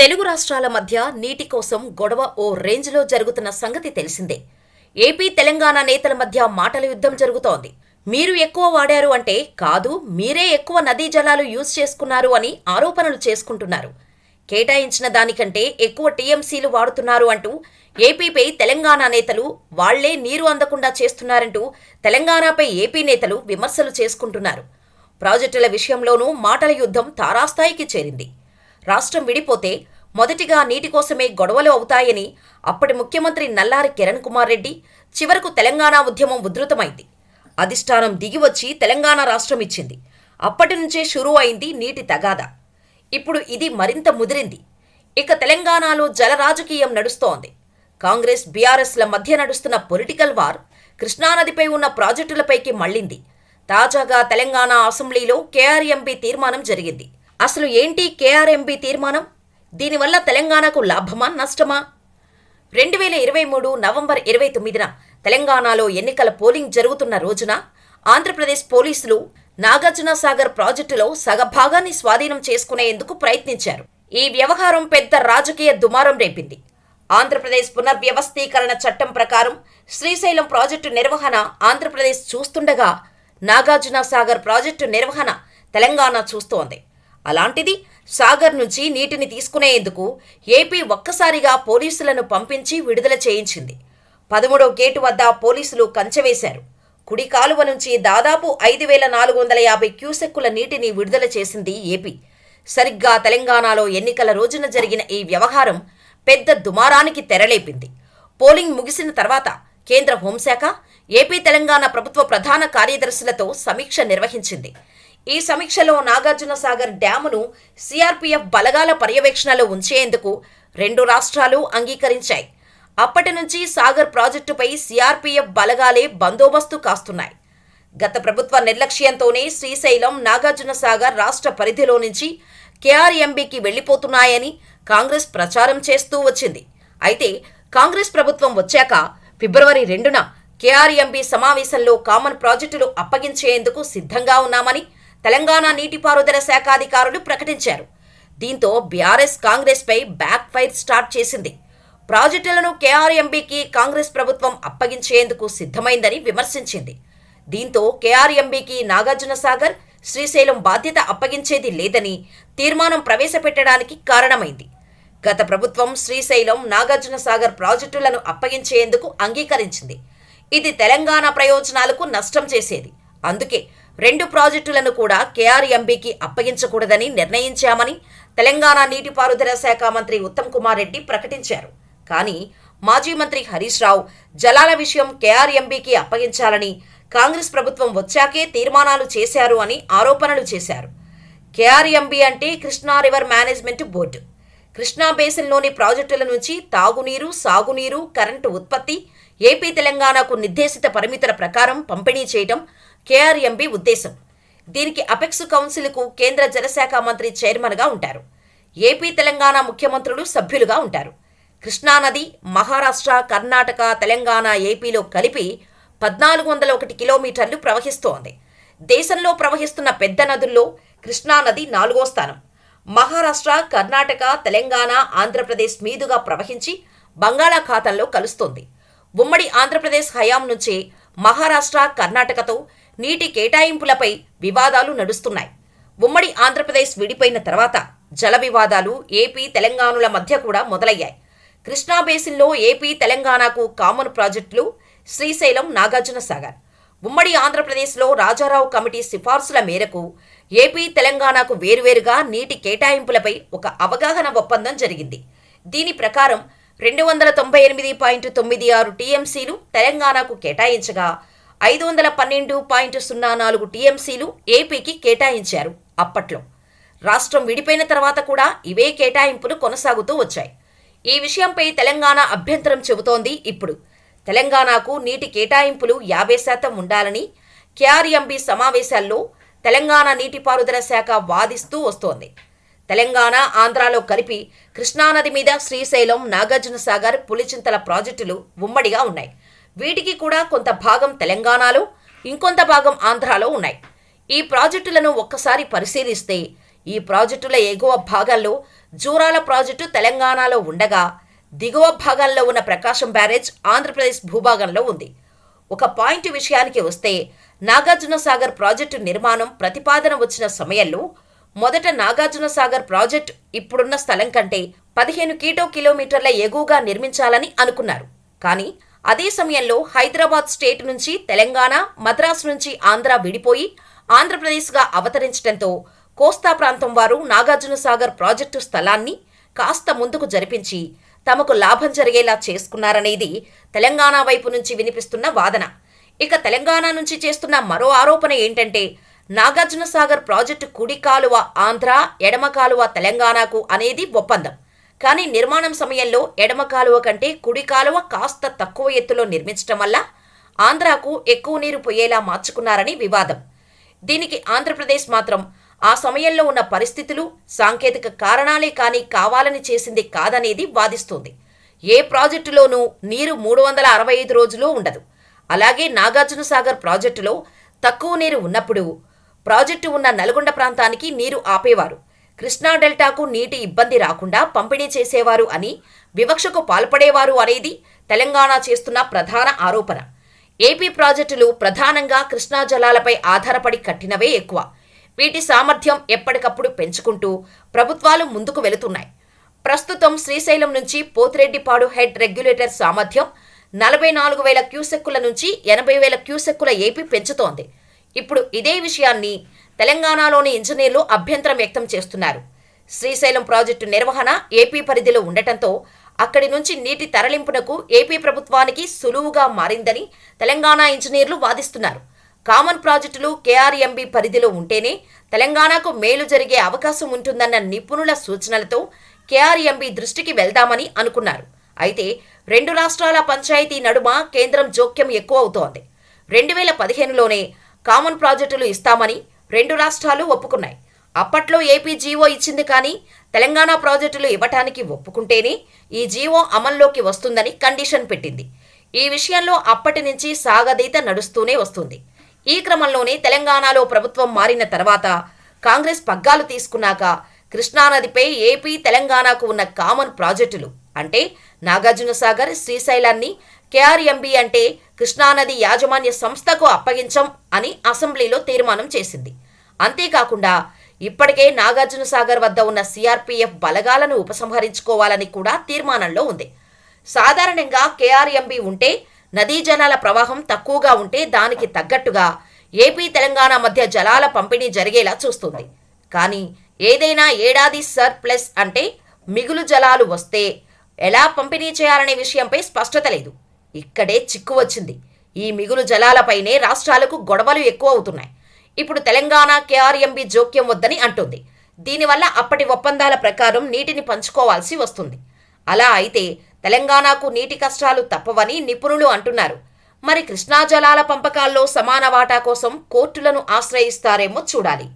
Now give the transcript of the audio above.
తెలుగు రాష్ట్రాల మధ్య నీటి కోసం గొడవ ఓ రేంజ్లో జరుగుతున్న సంగతి తెలిసిందే. ఏపీ తెలంగాణ నేతల మధ్య మాటల యుద్ధం జరుగుతోంది. మీరు ఎక్కువ వాడారు అంటే కాదు మీరే ఎక్కువ నదీ జలాలు యూజ్ చేసుకున్నారు అని ఆరోపణలు చేసుకుంటున్నారు. కేటాయించిన దానికంటే ఎక్కువ టీఎంసీలు వాడుతున్నారు అంటూ ఏపీపై తెలంగాణ నేతలు వాళ్ళే నీరు అందకుండా చేస్తున్నారంటూ తెలంగాణపై ఏపీ నేతలు విమర్శలు చేసుకుంటున్నారు. ప్రాజెక్టుల విషయంలోనూ మాటల యుద్ధం తారాస్థాయికి చేరింది. రాష్ట్రం విడిపోతే మొదటిగా నీటి కోసమే గొడవలు అవుతాయని అప్పటి ముఖ్యమంత్రి నల్లారి కిరణ్ కుమార్ రెడ్డి చివరకు తెలంగాణ ఉద్యమం ఉధృతమైంది. అధిష్టానం దిగివచ్చి తెలంగాణ రాష్ట్రం ఇచ్చింది. అప్పటి నుంచే షురూ అయింది నీటి తగాదా. ఇప్పుడు ఇది మరింత ముదిరింది. ఇక తెలంగాణలో జల రాజకీయం నడుస్తోంది. కాంగ్రెస్ బీఆర్ఎస్ల మధ్య నడుస్తున్న పొలిటికల్ వార్ కృష్ణానదిపై ఉన్న ప్రాజెక్టులపైకి మళ్ళింది తాజాగా తెలంగాణ అసెంబ్లీలో కేఆర్ఎంపీ తీర్మానం జరిగింది. అసలు ఏంటి కేఆర్ఎంబి తీర్మానం? దీనివల్ల తెలంగాణకు లాభమా నష్టమా? రెండు వేల ఇరవై మూడు నవంబర్ ఇరవై తొమ్మిదిన తెలంగాణలో ఎన్నికల పోలింగ్ జరుగుతున్న రోజున ఆంధ్రప్రదేశ్ పోలీసులు నాగార్జున సాగర్ ప్రాజెక్టులో సగభాగాన్ని స్వాధీనం చేసుకునేందుకు ప్రయత్నించారు. ఈ వ్యవహారం పెద్ద రాజకీయ దుమారం రేపింది. ఆంధ్రప్రదేశ్ పునర్వ్యవస్థీకరణ చట్టం ప్రకారం శ్రీశైలం ప్రాజెక్టు నిర్వహణ ఆంధ్రప్రదేశ్ చూస్తుండగా నాగార్జున సాగర్ ప్రాజెక్టు నిర్వహణ తెలంగాణ చూస్తోంది. అలాంటిది సాగర్ నుంచి నీటిని తీసుకునేందుకు ఏపీ ఒక్కసారిగా పోలీసులను పంపించి విడుదల చేయించింది. పదమూడో గేటు వద్ద పోలీసులు కంచెవేశారు. కుడి కాలువ నుంచి దాదాపు ఐదు వేల నాలుగు వందల యాభై క్యూసెక్కుల నీటిని విడుదల చేసింది ఏపీ. సరిగ్గా తెలంగాణలో ఎన్నికల రోజున జరిగిన ఈ వ్యవహారం పెద్ద దుమారానికి తెరలేపింది. పోలింగ్ ముగిసిన తర్వాత కేంద్ర హోంశాఖ ఏపీ తెలంగాణ ప్రభుత్వ ప్రధాన కార్యదర్శులతో సమీక్ష నిర్వహించింది. ఈ సమీక్షలో నాగార్జున సాగర్ డ్యామును సిఆర్పీఎఫ్ బలగాల పర్యవేక్షణలో ఉంచేందుకు రెండు రాష్ట్రాలు అంగీకరించాయి. అప్పటి నుంచి సాగర్ ప్రాజెక్టుపై సిఆర్పీఎఫ్ బలగాలే బందోబస్తు కాస్తున్నాయి. గత ప్రభుత్వ నిర్లక్ష్యంతోనే శ్రీశైలం నాగార్జున సాగర్ రాష్ట్ర పరిధిలో నుంచి కేఆర్ఎంబీకి వెళ్ళిపోతున్నాయని కాంగ్రెస్ ప్రచారం చేస్తూ వచ్చింది. అయితే కాంగ్రెస్ ప్రభుత్వం వచ్చాక ఫిబ్రవరి రెండున కేఆర్ఎంబీ సమావేశంలో కామన్ ప్రాజెక్టులు అప్పగించేందుకు సిద్ధంగా ఉన్నామని తెలంగాణ నీటిపారుదల శాఖ అధికారులు ప్రకటించారు. దీంతో బీఆర్ఎస్ కాంగ్రెస్పై బ్యాక్ ఫైర్ స్టార్ట్ చేసింది. ప్రాజెక్టులను కేఆర్ఎంబీకి కాంగ్రెస్ ప్రభుత్వం అప్పగించేందుకు సిద్ధమైందని విమర్శించింది. దీంతో కేఆర్ఎంబీకి నాగార్జున సాగర్ శ్రీశైలం బాధ్యత అప్పగించేది లేదని తీర్మానం ప్రవేశపెట్టడానికి కారణమైంది. గత ప్రభుత్వం శ్రీశైలం నాగార్జున సాగర్ ప్రాజెక్టులను అప్పగించేందుకు అంగీకరించింది. ఇది తెలంగాణ ప్రయోజనాలకు నష్టం చేసేది. అందుకే రెండు ప్రాజెక్టులను కూడా కేఆర్ఎంబీకి అప్పగించకూడదని నిర్ణయించామని తెలంగాణ నీటిపారుదల శాఖ మంత్రి ఉత్తమ్ కుమార్ రెడ్డి ప్రకటించారు. కానీ మాజీ మంత్రి హరీష్ రావు జలాల విషయం కేఆర్ఎంబీకి అప్పగించాలని కాంగ్రెస్ ప్రభుత్వం వచ్చాకే తీర్మానాలు చేశారు అని ఆరోపణలు చేశారు. కేఆర్ఎంబీ అంటే Krishna river management board. Krishna బేసిన్లోని ప్రాజెక్టుల నుంచి తాగునీరు సాగునీరు కరెంటు ఉత్పత్తి ఏపీ తెలంగాణకు నిర్దేశిత పరిమితుల ప్రకారం పంపిణీ చేయడం కేఆర్ఎంబి ఉద్దేశం. దీనికి అపెక్స్ కౌన్సిల్కు కేంద్ర జలశాఖ మంత్రి చైర్మన్గా ఉంటారు. ఏపీ తెలంగాణ ముఖ్యమంత్రులు సభ్యులుగా ఉంటారు. కృష్ణానది మహారాష్ట్ర కర్ణాటక తెలంగాణ ఏపీలో కలిపి పద్నాలుగు వందల ఒకటి కిలోమీటర్లు ప్రవహిస్తోంది. దేశంలో ప్రవహిస్తున్న పెద్ద నదుల్లో కృష్ణానది నాలుగో స్థానం. మహారాష్ట్ర కర్ణాటక తెలంగాణ ఆంధ్రప్రదేశ్ మీదుగా ప్రవహించి బంగాళాఖాతంలో కలుస్తోంది. ఉమ్మడి ఆంధ్రప్రదేశ్ హయాం నుంచే మహారాష్ట్ర కర్ణాటకతో నీటి కేటాయింపులపై వివాదాలు నడుస్తున్నాయి. ఉమ్మడి ఆంధ్రప్రదేశ్ విడిపోయిన తర్వాత జల వివాదాలు ఏపీ తెలంగాణల మధ్య కూడా మొదలయ్యాయి. కృష్ణా బేసిన్లో ఏపీ తెలంగాణకు కామన్ ప్రాజెక్టులు శ్రీశైలం నాగార్జున సాగర్. ఉమ్మడి ఆంధ్రప్రదేశ్లో రాజారావు కమిటీ సిఫార్సుల మేరకు ఏపీ తెలంగాణకు వేరువేరుగా నీటి కేటాయింపులపై ఒక అవగాహన ఒప్పందం జరిగింది. దీని ప్రకారం రెండు వందల తొంభై ఎనిమిది పాయింట్ తొమ్మిది ఆరు టీఎంసీలు తెలంగాణకు కేటాయించగా ఐదు వందల పన్నెండు పాయింట్ సున్నా నాలుగు టీఎంసీలు ఏపీకి కేటాయించారు అప్పట్లో. రాష్ట్రం విడిపోయిన తర్వాత కూడా ఇవే కేటాయింపులు కొనసాగుతూ వచ్చాయి. ఈ విషయంపై తెలంగాణ అభ్యంతరం చెబుతోంది ఇప్పుడు. తెలంగాణకు నీటి కేటాయింపులు యాభై శాతం ఉండాలని కేఆర్ఎంబీ సమావేశాల్లో తెలంగాణ నీటిపారుదల శాఖ వాదిస్తూ వస్తోంది. తెలంగాణ ఆంధ్రాలో కలిపి కృష్ణానది మీద శ్రీశైలం నాగార్జున సాగర్ పులిచింతల ప్రాజెక్టులు ఉమ్మడిగా ఉన్నాయి. వీటికి కూడా కొంత భాగం తెలంగాణలో ఇంకొంత భాగం ఆంధ్రాలో ఉన్నాయి. ఈ ప్రాజెక్టులను ఒక్కసారి పరిశీలిస్తే ఈ ప్రాజెక్టుల ఎగువ భాగాల్లో జూరాల ప్రాజెక్టు తెలంగాణలో ఉండగా దిగువ భాగంలో ఉన్న ప్రకాశం బ్యారేజ్ ఆంధ్రప్రదేశ్ భూభాగంలో ఉంది. ఒక పాయింట్ విషయానికి వస్తే నాగార్జున సాగర్ ప్రాజెక్టు నిర్మాణం ప్రతిపాదన వచ్చిన సమయంలో మొదట నాగార్జున సాగర్ ప్రాజెక్టు ఇప్పుడున్న స్థలం కంటే పదిహేను కీటో కిలోమీటర్ల ఎగువగా నిర్మించాలని అనుకున్నారు. కానీ అదే సమయంలో హైదరాబాద్ స్టేట్ నుంచి తెలంగాణ మద్రాసు నుంచి ఆంధ్ర విడిపోయి ఆంధ్రప్రదేశ్గా అవతరించడంతో కోస్తా ప్రాంతం వారు నాగార్జున సాగర్ ప్రాజెక్టు స్థలాన్ని కాస్త ముందుకు జరిపించి తమకు లాభం జరిగేలా చేసుకున్నారనేది తెలంగాణ వైపు నుంచి వినిపిస్తున్న వాదన. ఇక తెలంగాణ నుంచి చేస్తున్న మరో ఆరోపణ ఏంటంటే నాగార్జున సాగర్ ప్రాజెక్టు కుడి కాలువ ఆంధ్ర ఎడమ కాలువ తెలంగాణకు అనేది ఒప్పందం. కానీ నిర్మాణం సమయంలో ఎడమ కాలువ కంటే కుడి కాలువ కాస్త తక్కువ ఎత్తులో నిర్మించటం వల్ల ఆంధ్రాకు ఎక్కువ నీరు పోయేలా మార్చుకున్నారని వివాదం. దీనికి ఆంధ్రప్రదేశ్ మాత్రం ఆ సమయంలో ఉన్న పరిస్థితులు సాంకేతిక కారణాలే కానీ కావాలని చేసింది కాదనేది వాదిస్తోంది. ఏ ప్రాజెక్టులోనూ నీరు మూడు వందల అరవై ఐదు రోజులు ఉండదు. అలాగే నాగార్జున సాగర్ ప్రాజెక్టులో తక్కువ నీరు ఉన్నప్పుడు ప్రాజెక్టు ఉన్న నల్గొండ ప్రాంతానికి నీరు ఆపేవారు. కృష్ణా డెల్టాకు నీటి ఇబ్బంది రాకుండా పంపిణీ చేసేవారు అని వివక్షకు పాల్పడేవారు అనేది తెలంగాణ చేస్తున్న ప్రధాన ఆరోపణ. ఏపీ ప్రాజెక్టులు ప్రధానంగా కృష్ణా జలాలపై ఆధారపడి కట్టినవే ఎక్కువ. వీటి సామర్థ్యం ఎప్పటికప్పుడు పెంచుకుంటూ ప్రభుత్వాలు ముందుకు వెళుతున్నాయి. ప్రస్తుతం శ్రీశైలం నుంచి పోతిరెడ్డిపాడు హెడ్ రెగ్యులేటర్ సామర్థ్యం నలభై నాలుగు వేల క్యూసెక్కుల నుంచి ఎనభై వేల క్యూసెక్కుల ఏపీ పెంచుతోంది. ఇప్పుడు ఇదే విషయాన్ని తెలంగాణలోని ఇంజనీర్లు అభ్యంతరం వ్యక్తం చేస్తున్నారు. శ్రీశైలం ప్రాజెక్టు నిర్వహణ ఏపీ పరిధిలో ఉండటంతో అక్కడి నుంచి నీటి తరలింపునకు ఏపీ ప్రభుత్వానికి సులువుగా మారిందని తెలంగాణ ఇంజనీర్లు వాదిస్తున్నారు. కామన్ ప్రాజెక్టులు కేఆర్ఎంబి పరిధిలో ఉంటేనే తెలంగాణకు మేలు జరిగే అవకాశం ఉంటుందన్న నిపుణుల సూచనలతో కేఆర్ఎంబి దృష్టికి వెళ్దామని అనుకున్నారు. అయితే రెండు రాష్ట్రాల పంచాయతీ నడుమ కేంద్రం జోక్యం ఎక్కువ అవుతోంది. రెండు వేల పదిహేనులోనే కామన్ ప్రాజెక్టులు ఇస్తామని రెండు రాష్ట్రాలు ఒప్పుకున్నాయి. అప్పట్లో ఏపీ జీవో ఇచ్చింది కానీ తెలంగాణ ప్రాజెక్టులు ఇవ్వటానికి ఒప్పుకుంటేనే ఈ జీవో అమల్లోకి వస్తుందని కండిషన్ పెట్టింది. ఈ విషయంలో అప్పటి నుంచి సాగదీత నడుస్తూనే వస్తుంది. ఈ క్రమంలోనే తెలంగాణలో ప్రభుత్వం మారిన తర్వాత కాంగ్రెస్ పగ్గాలు తీసుకున్నాక కృష్ణానదిపై ఏపీ తెలంగాణకు ఉన్న కామన్ ప్రాజెక్టులు అంటే నాగార్జున సాగర్ శ్రీశైలాన్ని కేఆర్ఎంబి అంటే కృష్ణానది యాజమాన్య సంస్థకు అప్పగించం అని అసెంబ్లీలో తీర్మానం చేసింది. అంతేకాకుండా ఇప్పటికే నాగార్జున సాగర్ వద్ద ఉన్న సిఆర్పీఎఫ్ బలగాలను ఉపసంహరించుకోవాలని కూడా తీర్మానంలో ఉంది. సాధారణంగా కేఆర్ఎంబి ఉంటే నదీ జలాల ప్రవాహం తక్కువగా ఉంటే దానికి తగ్గట్టుగా ఏపీ తెలంగాణ మధ్య జలాల పంపిణీ జరిగేలా చూస్తుంది. కానీ ఏదైనా ఏడాది సర్ప్లస్ అంటే మిగులు జలాలు వస్తే ఎలా పంపిణీ చేయాలనే విషయంపై స్పష్టత లేదు. ఇక్కడే చిక్కు వచ్చింది. ఈ మిగులు జలాలపైనే రాష్ట్రాలకు గొడవలు ఎక్కువ అవుతున్నాయి. ఇప్పుడు తెలంగాణ కేఆర్ఎంబి జోక్యం వద్దని అంటుంది. దీనివల్ల అప్పటి ఒప్పందాల ప్రకారం నీటిని పంచుకోవాల్సి వస్తుంది. అలా అయితే తెలంగాణకు నీటి కష్టాలు తప్పవని నిపుణులు అంటున్నారు. మరి కృష్ణా జలాల పంపకాల్లో సమాన వాటా కోసం కోర్టులను ఆశ్రయిస్తారేమో చూడాలి.